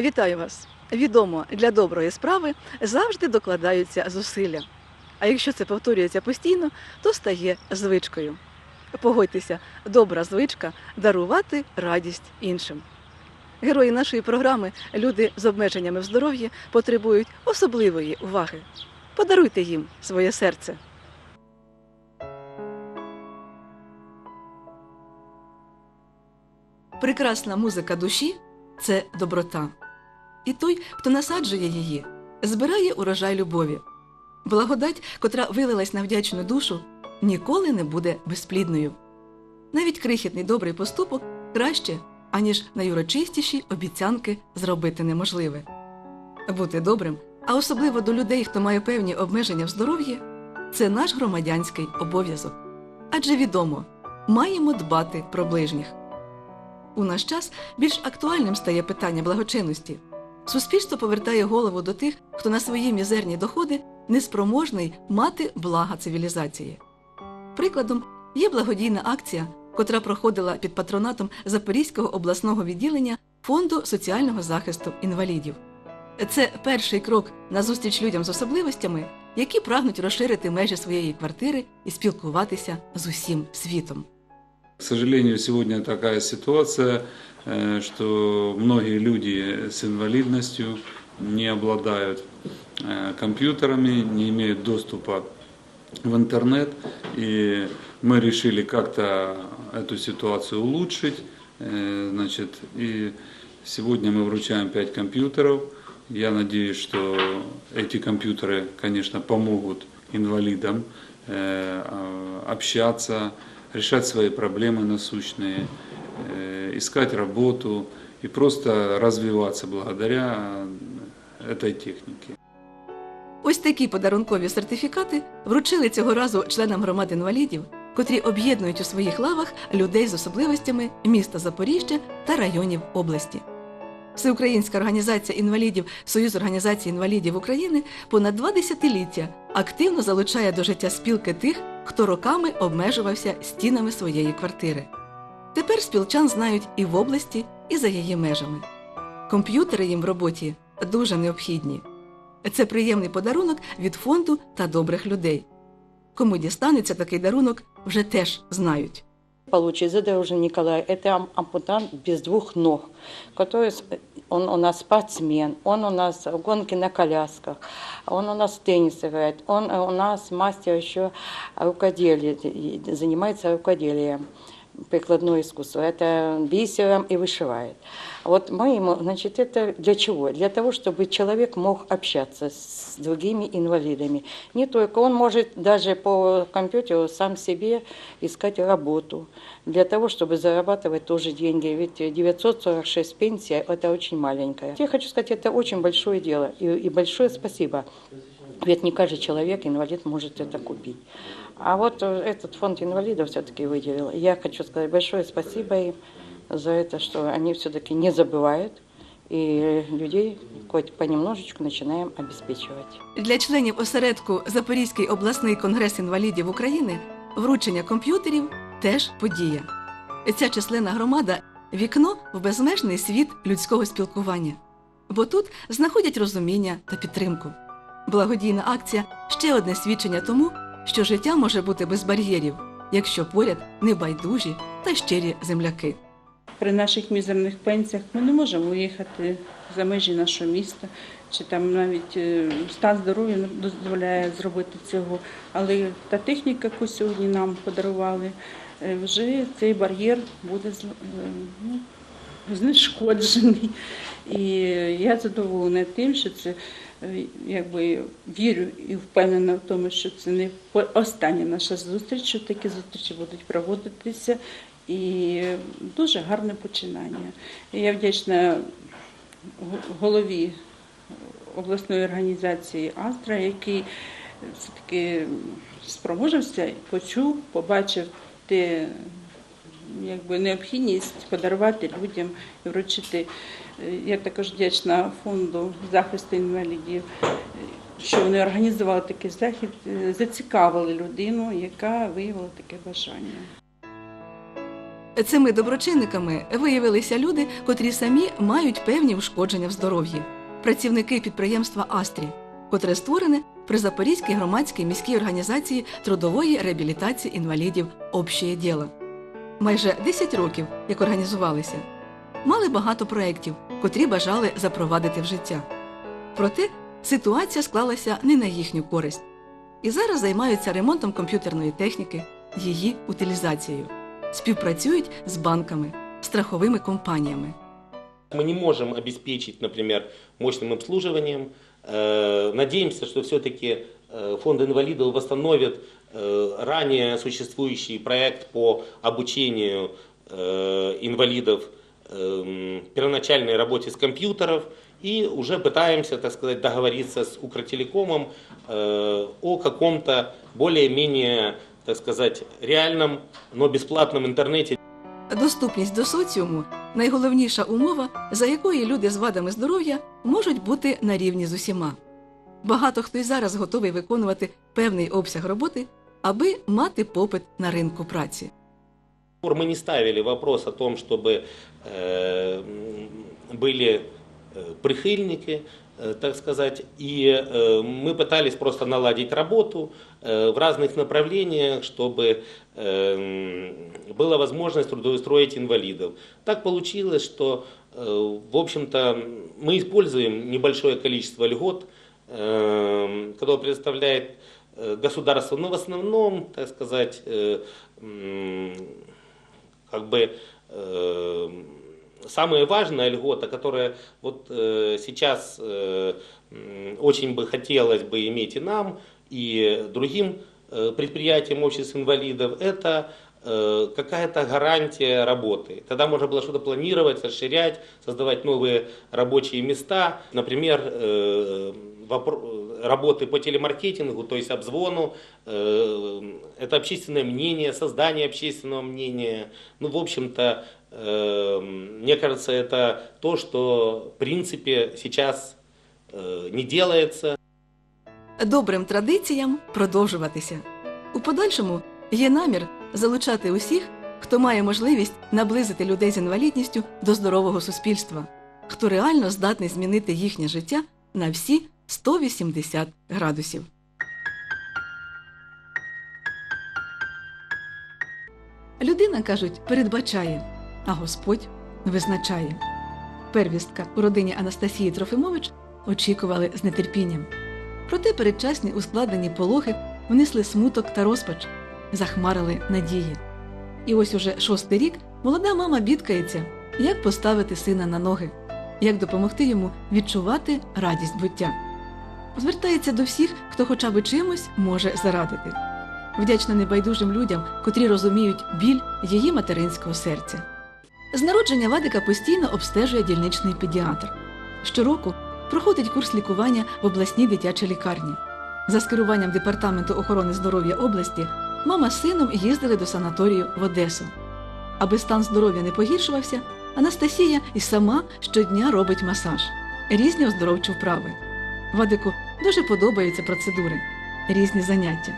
Вітаю вас! Відомо, для доброї справи завжди докладаються зусилля. А якщо це повторюється постійно, то стає звичкою. Погодьтеся, добра звичка дарувати радість іншим. Герої нашої програми, люди з обмеженнями в здоров'ї, потребують особливої уваги. Подаруйте їм своє серце. Прекрасна музика душі це доброта. І той, хто насаджує її, збирає урожай любові. Благодать, котра вилилась на вдячну душу, ніколи не буде безплідною. Навіть крихітний добрий поступок краще, аніж найурочистіші обіцянки зробити неможливе. Бути добрим, а особливо до людей, хто має певні обмеження в здоров'ї, це наш громадянський обов'язок. Адже відомо, маємо дбати про ближніх. У наш час більш актуальним стає питання благочинності. Суспільство повертає голову до тих, хто на свої мізерні доходи неспроможний мати блага цивілізації. Прикладом є благодійна акція, котра проходила під патронатом Запорізького обласного відділення Фонду соціального захисту інвалідів. Це перший крок назустріч людям з особливостями, які прагнуть розширити межі своєї квартири і спілкуватися з усім світом. К сожалению, сегодня такая ситуация, э, что многие люди с инвалидностью не обладают э, компьютерами, не имеют доступа в интернет. И мы решили как-то эту ситуацию улучшить. Э, Значит, и сегодня мы вручаем 5 компьютеров. Я надеюсь, что эти компьютеры, конечно, помогут инвалидам э, а, общаться, решать свои проблемы насущные, э, искать работу и просто развиваться благодаря этой технике. Ось такі подарункові сертифікати вручили цього разу членам громад інвалідів, котрі об'єднують у своїх лавах людей з особливостями міста Запоріжжя та районів області. Всеукраїнська організація інвалідів Союз організацій інвалідів України понад два десятиліття активно залучає до життя спілки тих, хто роками обмежувався стінами своєї квартири. Тепер спілчан знають і в області, і за її межами. Комп'ютери їм в роботі дуже необхідні. Це приємний подарунок від фонду та добрих людей. Кому дістанеться такий дарунок, вже теж знають. получить задорожный Николай. Это ам- ампутант без двух ног, который с- он у нас спортсмен, он у нас в гонке на колясках, он у нас в теннис играет, он э, у нас мастер еще рукоделия, и занимается рукоделием Прикладное искусство. Это бисером и вышивает. Вот мы ему, значит, это для чего? Для того, чтобы человек мог общаться с другими инвалидами. Не только он может даже по компьютеру сам себе искать работу. Для того, чтобы зарабатывать тоже деньги. Ведь 946 пенсия – это очень маленькая. Я хочу сказать, это очень большое дело. И, и большое спасибо. Ведь не каждый человек, инвалид, может это купить. А вот э, этот фонд инвалидов все-таки выделил. Я хочу сказать большое спасибо им за это, что они все-таки не забывают. И людей хоть понемножечку начинаем обеспечивать. Для членів осередку Запорізький обласний конгрес інвалідів України вручення комп'ютерів теж подія. Ця численна громада вікно в безмежний світ людського спілкування, бо тут знаходять розуміння та підтримку. Благодійна акція ще одне свідчення тому, що життя може бути без бар'єрів, якщо поряд небайдужі та щирі земляки. При наших мізерних пенсіях ми не можемо виїхати за межі нашого міста, чи там навіть е, стан здоров'я не дозволяє зробити цього. Але та техніка, яку сьогодні нам подарували, е, вже цей бар'єр буде е, ну, знешкоджений. І я задоволена тим, що це якби вірю і впевнена в тому, що це не остання наша зустріч, що такі зустрічі будуть проводитися. І дуже гарне починання. Я вдячна голові обласної організації Астра, який все-таки спроможився, почув, побачив те, якби необхідність подарувати людям і вручити. Е, Я також вдячна фонду захисту інвалідів, е, що вони організували такий захід, е, зацікавили людину, яка виявила таке бажання. Цими доброчинниками виявилися люди, котрі самі мають певні ушкодження в здоров'ї, працівники підприємства Астрі, котре створене при Запорізькій громадській міській організації трудової реабілітації інвалідів «Общее діло» Майже 10 років, як організувалися, мали багато проєктів, котрі бажали запровадити в життя. Проте ситуація склалася не на їхню користь і зараз займаються ремонтом комп'ютерної техніки, її утилізацією, співпрацюють з банками, страховими компаніями. Мы не можем обеспечить, например, мощным обслуживанием. Э, Надеемся, что все-таки фонд инвалидов восстановит э, ранее существующий проект по обучению э, инвалидов эм, первоначальной работе с компьютеров и уже пытаемся, так сказать, договориться с Укртелекомом э, о каком-то более-менее, так сказать, реальном, но бесплатном интернете Доступність до соціуму найголовніша умова, за якої люди з вадами здоров'я можуть бути на рівні з усіма. Багато хто й зараз готовий виконувати певний обсяг роботи, аби мати попит на ринку праці. Мы не ставили вопрос о том, чтобы э, м, были э, прихильники, э, так сказать, и э, мы пытались просто наладить работу э, в разных направлениях, чтобы э, м, была возможность трудоустроить инвалидов. Так получилось, что, э, в общем-то, мы используем небольшое количество льгот, э, которое предоставляет э, государство, но в основном, так сказать, э, как бы э, самая важная льгота, которая вот сейчас очень бы хотелось бы иметь и нам, и другим предприятиям обществ инвалидов, это какая-то гарантия работы. Тогда можно было что-то планировать, расширять, создавать новые рабочие места. Например, работы по телемаркетингу, то есть обзвону, э, это общественное мнение, создание общественного мнения. Ну, в общем-то, э, мне кажется, это то, что, в принципе, сейчас э, не делается. Добрим традиціям продовжуватися. У подальшому є намір залучати усіх, хто має можливість наблизити людей з інвалідністю до здорового суспільства, хто реально здатний змінити їхнє життя на всі 180 градусів. Людина, кажуть, передбачає, а Господь визначає. Первістка у родині Анастасії Трофимович очікували з нетерпінням. Проте передчасні ускладнені пологи внесли смуток та розпач, захмарили надії. І ось уже шостий рік молода мама бідкається, як поставити сина на ноги, як допомогти йому відчувати радість буття. Звертається до всіх, хто хоча б чимось може зарадити. Вдячна небайдужим людям, котрі розуміють біль її материнського серця. З народження Вадика постійно обстежує дільничний педіатр. Щороку проходить курс лікування в обласній дитячій лікарні. За скеруванням департаменту охорони здоров'я області, мама з сином їздили до санаторію в Одесу. Аби стан здоров'я не погіршувався, Анастасія і сама щодня робить масаж, різні оздоровчі вправи. Вадику дуже подобаються процедури, різні заняття.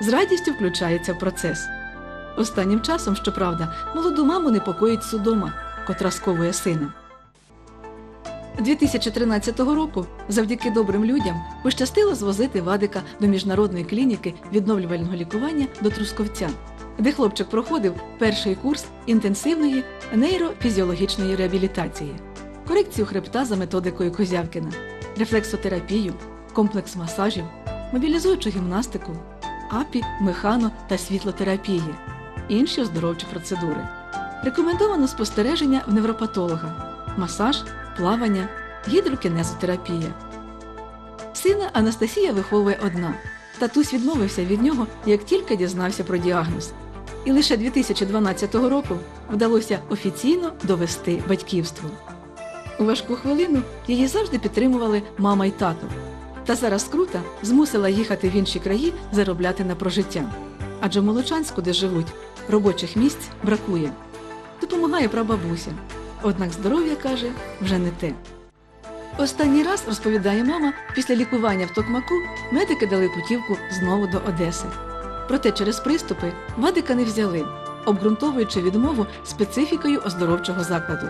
З радістю включається в процес. Останнім часом, щоправда, молоду маму непокоїть судома, котра сковує сина. 2013 року завдяки добрим людям пощастило звозити Вадика до міжнародної клініки відновлювального лікування до Трусковця, де хлопчик проходив перший курс інтенсивної нейрофізіологічної реабілітації, корекцію хребта за методикою Козявкіна, рефлексотерапію, комплекс масажів, мобілізуючу гімнастику, апі, механо та світлотерапії, інші оздоровчі процедури. Рекомендовано спостереження в невропатолога, масаж, плавання, гідрокінезотерапія. Сина Анастасія виховує одна. Татусь відмовився від нього, як тільки дізнався про діагноз. І лише 2012 року вдалося офіційно довести батьківство. У важку хвилину її завжди підтримували мама й тато. Та зараз скрута змусила їхати в інші краї заробляти на прожиття. Адже в Молочанську, де живуть, робочих місць бракує. Допомагає прабабуся. Однак здоров'я каже вже не те. Останній раз, розповідає мама, після лікування в Токмаку медики дали путівку знову до Одеси. Проте через приступи Вадика не взяли, обґрунтовуючи відмову специфікою оздоровчого закладу.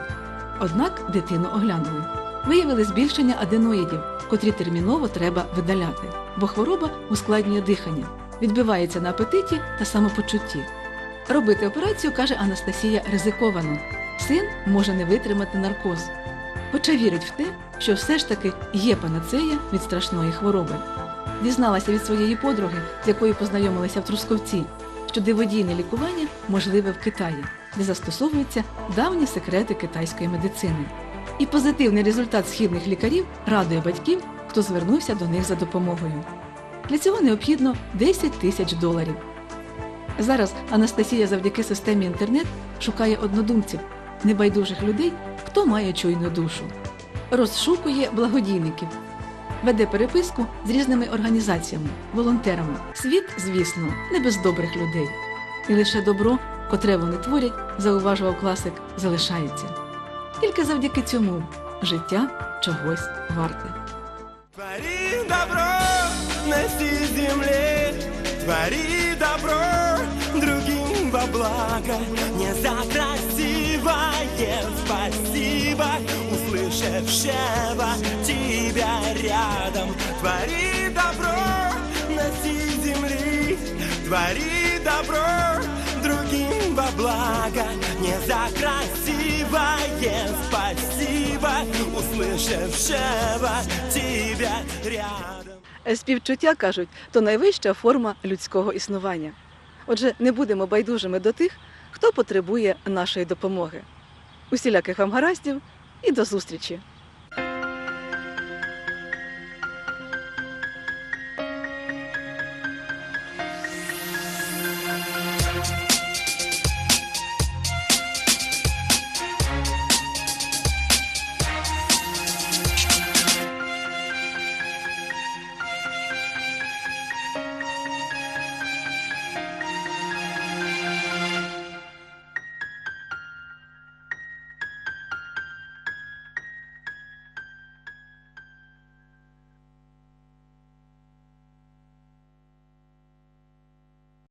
Однак дитину оглянули. Виявили збільшення аденоїдів, котрі терміново треба видаляти, бо хвороба ускладнює дихання, відбивається на апетиті та самопочутті. Робити операцію, каже Анастасія, ризиковано. Син може не витримати наркоз. Хоча вірить в те, що все ж таки є панацея від страшної хвороби. Дізналася від своєї подруги, з якою познайомилася в Трусковці, що диводійне лікування можливе в Китаї, де застосовуються давні секрети китайської медицини. І позитивний результат східних лікарів радує батьків, хто звернувся до них за допомогою. Для цього необхідно 10 тисяч доларів. Зараз Анастасія завдяки системі інтернет шукає однодумців, небайдужих людей, хто має чуйну душу. Розшукує благодійників, веде переписку з різними організаціями, волонтерами. Світ, звісно, не без добрих людей. І лише добро, котре вони творять, зауважував класик, залишається. Тільки завдяки цьому життя чогось варте. Твори добро на всей земле, твори добро другим во благо. Не за красивое спасибо, услышавшего тебя рядом. Твори добро на всей земле, твори добро другим во благо. Не за красивое спасибо, услышавшего тебя рядом. Співчуття кажуть, то найвища форма людського існування. Отже, не будемо байдужими до тих, хто потребує нашої допомоги. Усіляких вам гараздів і до зустрічі!